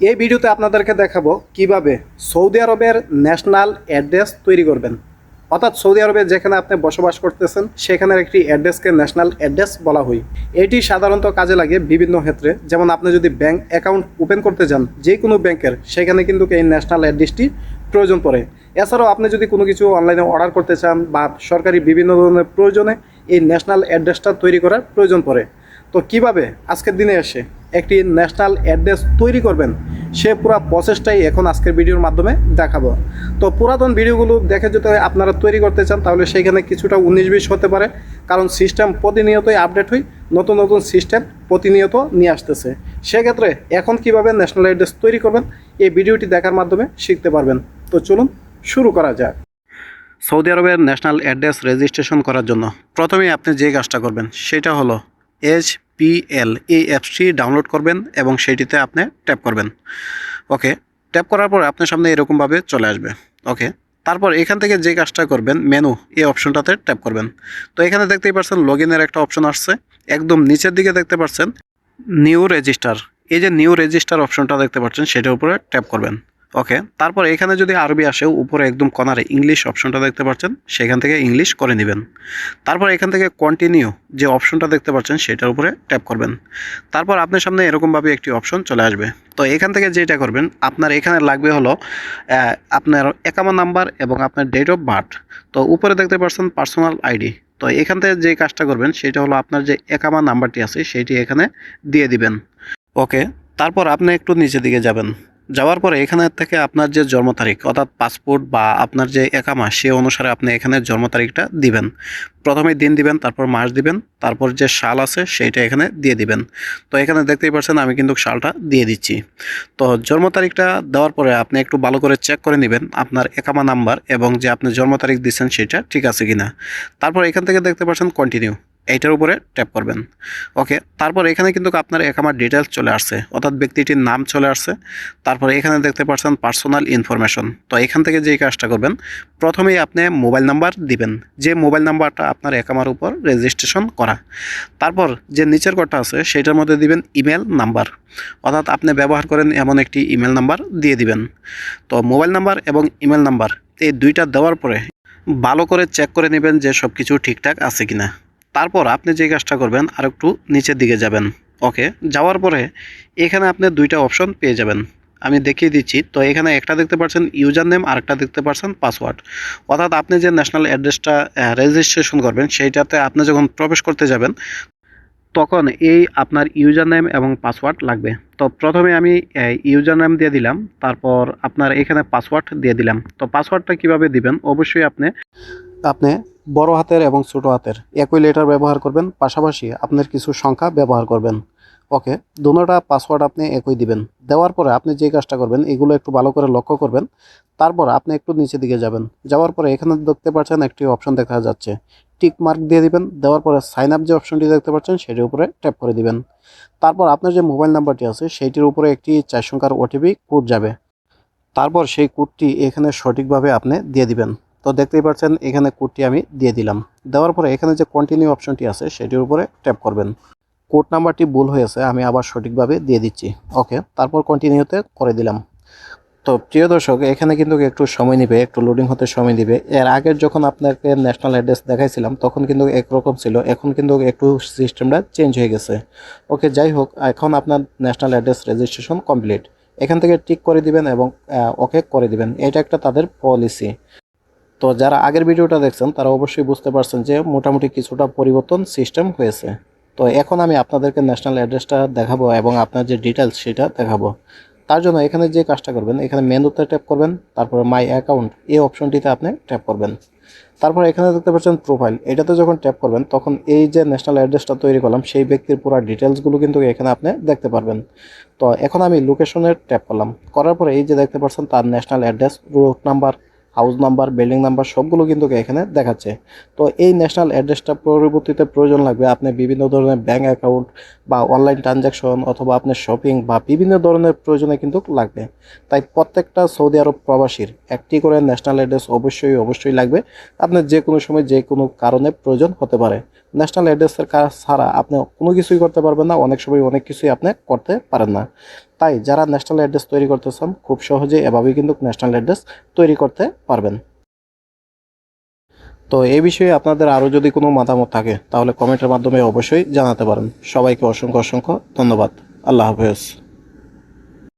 এই ভিডিওতে আপনাদেরকে দেখাবো কীভাবে সৌদি আরবের ন্যাশনাল অ্যাড্রেস তৈরি করবেন। অর্থাৎ সৌদি আরবে যেখানে আপনি বসবাস করতেছেন, সেখানের একটি অ্যাড্রেসকে ন্যাশনাল অ্যাড্রেস বলা হয়। এটি সাধারণত কাজে লাগে বিভিন্ন ক্ষেত্রে। যেমন আপনি যদি ব্যাংক অ্যাকাউন্ট ওপেন করতে যান, যে কোনো ব্যাংকের, সেখানে কিন্তু এই ন্যাশনাল অ্যাড্রেসটি প্রয়োজন পড়ে। এছাড়াও আপনি যদি কোনো কিছু অনলাইনে অর্ডার করতে চান বা সরকারি বিভিন্ন ধরনের প্রয়োজনে এই ন্যাশনাল অ্যাড্রেসটা তৈরি করার প্রয়োজন পড়ে। তো কীভাবে আজকের দিনে এসে একটি ন্যাশনাল অ্যাড্রেস তৈরি করবেন, সে পুরো প্রসেসটাই এখন আজকের ভিডিওর মাধ্যমে দেখাবো। তো পুরাতন ভিডিওগুলো দেখে যদি আপনারা তৈরি করতে চান, তাহলে সেইখানে কিছুটা উনিশ বিশ হতে পারে, কারণ সিস্টেম প্রতিনিয়তই আপডেট হয় নতুন নতুন সিস্টেম প্রতিনিয়ত নিয়ে আসতেছে। সেক্ষেত্রে এখন কীভাবে ন্যাশনাল অ্যাড্রেস তৈরি করবেন, এই ভিডিওটি দেখার মাধ্যমে শিখতে পারবেন। তো চলুন শুরু করা যাক। সৌদি আরবের ন্যাশনাল অ্যাড্রেস রেজিস্ট্রেশন করার জন্য প্রথমেই আপনি যে কাজটা করবেন, সেটা হলো এইচ পি এল এই অ্যাপসটি ডাউনলোড করবেন এবং সেইটিতে আপনি ট্যাপ করবেন। ওকে ট্যাপ করার পর আপনার সামনে এরকমভাবে চলে আসবে। ওকে তারপর এখান থেকে যে কাজটা করবেন মেনু এই অপশনটাতে ট্যাপ করবেন। তো এখানে দেখতেই পাচ্ছেন লগ একটা অপশন আসছে। একদম নিচের দিকে দেখতে পাচ্ছেন নিউ রেজিস্টার এই যে নিউ রেজিস্টার অপশনটা দেখতে পাচ্ছেন, সেটার উপরে ট্যাপ করবেন। ওকে তারপর এখানে যদি আরবি আসে, উপরে একদম কনারে ইংলিশ অপশনটা দেখতে পাচ্ছেন, সেখান থেকে ইংলিশ করে নেবেন। তারপর এখান থেকে কন্টিনিউ যে অপশনটা দেখতে পাচ্ছেন, সেটার উপরে ট্যাপ করবেন। তারপর আপনার সামনে এরকমভাবে একটি অপশন চলে আসবে। তো এখান থেকে যেটা করবেন, আপনার এখানে লাগবে হলো আপনার একামা নাম্বার এবং আপনার ডেট অফ বার্থ তো উপরে দেখতে পাচ্ছেন পার্সোনাল আইডি তো এখান থেকে যে কাজটা করবেন, সেটা হলো আপনার যে একামা নাম্বারটি আছে সেইটি এখানে দিয়ে দিবেন। ওকে তারপর আপনি একটু নিচের দিকে যাবেন। যাওয়ার পরে এখানে থেকে আপনার যে জন্ম তারিখ, অর্থাৎ পাসপোর্ট বা আপনার যে একামা, সে অনুসারে আপনি এখানে জন্ম তারিখটা দিবেন। প্রথমে দিন দিবেন, তারপর মাস দিবেন, তারপর যে সাল আছে সেইটা এখানে দিয়ে দিবেন। তো এখানে দেখতেই পাচ্ছেন আমি কিন্তু সালটা দিয়ে দিচ্ছি। তো জন্ম তারিখটা দেওয়ার পরে আপনি একটু ভালো করে চেক করে নেবেন আপনার একামা নাম্বার এবং যে আপনি জন্ম তারিখ দিচ্ছেন সেটা ঠিক আছে কিনা। তারপর এখান থেকে দেখতে পাচ্ছেন কন্টিনিউ এইটার উপরে ট্যাপ করবেন। ওকে তারপর এখানে কিন্তু আপনার একামার ডিটেলস চলে আসছে। অর্থাৎ ব্যক্তিটির নাম চলে আসছে। তারপর এখানে দেখতে পাচ্ছেন পার্সোনাল ইনফরমেশন তো এখান থেকে যেই কাজটা করবেন, প্রথমেই আপনি মোবাইল নাম্বার দিবেন। যে মোবাইল নাম্বারটা আপনার একামার উপর রেজিস্ট্রেশন করা। তারপর যে নিচের কটা আছে সেটার মধ্যে দিবেন ইমেল নাম্বার অর্থাৎ আপনি ব্যবহার করেন এমন একটি ইমেল নাম্বার দিয়ে দিবেন। তো মোবাইল নাম্বার এবং ইমেল নাম্বার এই দুইটা দেওয়ার পরে ভালো করে চেক করে নেবেন যে সব কিছু ঠিকঠাক আছে কিনা। তারপর আপনি যে কাজটা করবেন আর একটু নিচের দিকে যাবেন। ওকে, যাওয়ার পরে এখানে আপনি দুইটা অপশন পেয়ে যাবেন। আমি দেখিয়ে দিচ্ছি। তো এখানে একটা দেখতে পাচ্ছেন ইউজার নেম আর একটা দেখতে পাচ্ছেন পাসওয়ার্ড। অর্থাৎ আপনি যে ন্যাশনাল অ্যাড্রেসটা রেজিস্ট্রেশন করবেন, সেইটাতে আপনি যখন প্রবেশ করতে যাবেন, তখন এই আপনার ইউজার নেম এবং পাসওয়ার্ড লাগবে। তো প্রথমে আমি ইউজার নেম দিয়ে দিলাম, তারপর আপনার এখানে পাসওয়ার্ড দিয়ে দিলাম। তো পাসওয়ার্ডটা কীভাবে দিবেন? অবশ্যই আপনি আপনি বড় হাতের এবং ছোট হাতের। একই লেটার ব্যবহার করবেন, পাশাপাশি আপনার কিছু সংখ্যা ব্যবহার করবেন। ওকে দুটোটা পাসওয়ার্ড আপনি একই দিবেন। দেওয়ার পরে আপনি যে কাজটা করবেন, এগুলো একটু ভালো করে লক্ষ্য করবেন। তারপর আপনি একটু নিচে দিকে যাবেন। যাওয়ার পরে এখানে দেখতে পাচ্ছেন একটি অপশন দেখা যাচ্ছে। টিক মার্ক দিয়ে দিবেন। দেওয়ার পরে সাইন আপ যে অপশনটি দেখতে পাচ্ছেন, সেটির উপরে ট্যাপ করে দিবেন। তারপর আপনার যে মোবাইল নাম্বারটি আছে সেইটির উপরে একটি চার সংখ্যার ওটিপি কোড যাবে। তারপর সেই কোডটি এখানে সঠিকভাবে আপনি দিয়ে দিবেন। তো দেখতেই পাচ্ছেন, এখানে কোডটি আমি দিয়ে দিলাম। দেওয়ার পরে এখানে যে কন্টিনিউ অপশনটি আছে, সেটির উপরে ট্যাপ করবেন। কোড নাম্বারটি ভুল হয়েছে, আমি আবার সঠিকভাবে দিয়ে দিচ্ছি। ওকে, তারপর কন্টিনিউতে করে দিলাম। তো প্রিয় দর্শক, এখানে কিন্তু একটু সময় নেবে, একটু লোডিং হতে সময় দিবে এর আগের যখন আপনাকে ন্যাশনাল অ্যাড্রেস দেখাইছিলাম, তখন কিন্তু একরকম ছিল। এখন কিন্তু একটু সিস্টেমটা চেঞ্জ হয়ে গেছে। ওকে, যাই হোক, এখন আপনার ন্যাশনাল অ্যাড্রেস রেজিস্ট্রেশন কমপ্লিট এখান থেকে টিক করে দিবেন এবং ওকে করে দিবেন। এটা একটা তাদের পলিসি তো যারা আগের ভিডিওটা দেখছেন, তারা অবশ্যই বুঝতে পারছেন যে মোটামুটি কিছুটা পরিবর্তন সিস্টেম হয়েছে। তো এখন আমি আপনাদেরকে ন্যাশনাল অ্যাড্রেসটা দেখাবো এবং আপনার যে ডিটেলস সেটা দেখাবো। তার জন্য এখানে যে কাজটা করবেন, এখানে মেনুতে ট্যাপ করবেন, তারপরে মাই অ্যাকাউন্ট এই অপশনটিতে আপনি ট্যাপ করবেন। তারপর এখানে দেখতে পাচ্ছেন প্রোফাইল এটাতে যখন ট্যাপ করবেন, তখন এই যে ন্যাশনাল অ্যাড্রেসটা তৈরি করলাম, সেই ব্যক্তির পুরো ডিটেলসগুলো কিন্তু এখানে আপনি দেখতে পারবেন। তো এখন আমি লোকেশনের ট্যাপ করলাম। করার পরে এই যে দেখতে পাচ্ছেন, তার national address route number house number building number সবগুলো কিন্তু এখানে দেখাচ্ছে। তো এই ন্যাশনাল অ্যাড্রেসটা পরবর্তীতে প্রয়োজন লাগবে। আপনি বিভিন্ন ধরনের ব্যাঙ্ক অ্যাকাউন্ট বা অনলাইন ট্রানজ্যাকশন অথবা আপনার শপিং বা বিভিন্ন ধরনের প্রয়োজনে কিন্তু লাগবে। তাই প্রত্যেকটা সৌদি আরব প্রবাসীর একটি করে ন্যাশনাল অ্যাড্রেস অবশ্যই অবশ্যই লাগবে। আপনার যে কোনো সময় যে কোনো কারণে প্রয়োজন হতে পারে। ন্যাশনাল অ্যাড্রেসের কাজ ছাড়া আপনি কোনো কিছুই করতে পারবেন না। অনেক সময় অনেক কিছুই আপনি করতে পারেন না। তাই যারা ন্যাশনাল অ্যাড্রেস তৈরি করতে চান, খুব সহজে এভাবেই কিন্তু ন্যাশনাল অ্যাড্রেস তৈরি করতে পারবেন। তো এই বিষয়ে আপনাদের আরও যদি কোনো মতামত থাকে, তাহলে কমেন্টের মাধ্যমে অবশ্যই জানাতে পারেন। সবাইকে অসংখ্য অসংখ্য ধন্যবাদ। আল্লাহ হাফেজ।